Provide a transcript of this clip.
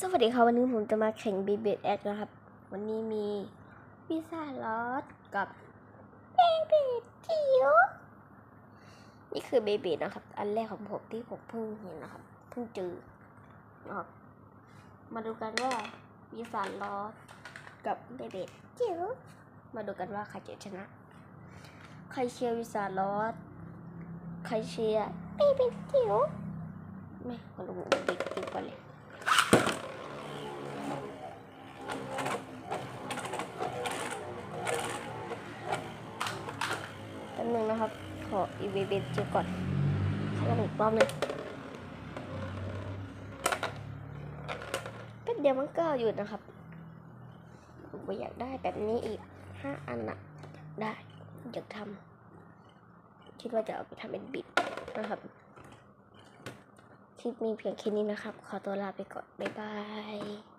สวัสดีครับวันนี้ผมจะมาแข่งบีเบดแอคนะครับ วันนี้มีพิซซ่าลอสกับเบบดจิ๋วนี่คือเบบดนะครับ อันแรกของผมที่ผมเพิ่งเห็นนะครับเพิ่งเจอนะครับมาดูกันว่าพิซซ่าลอสกับเบบดจิ๋วมาดูกันว่าใครจะชนะ ใครเชียร์วิซาลอสใครเชียร์เบบดจิ๋วไม่มาดูเบเบดจิ๋วก่อนเลย แป๊บ นึงนะครับ ขออีเวเบนเจอก่อนขอลองอีกรอบนึงแป๊บเดียวมันก็หยุดนะครับผมอยากได้แบบนี้อีกห้าอันน่ะได้อยากทำคิดว่าจะเอาไปทำเป็นบิดนะครับคลิปมีเพียงแค่นี้นะครับ ขอตัวลาไปก่อน บ๊ายบาย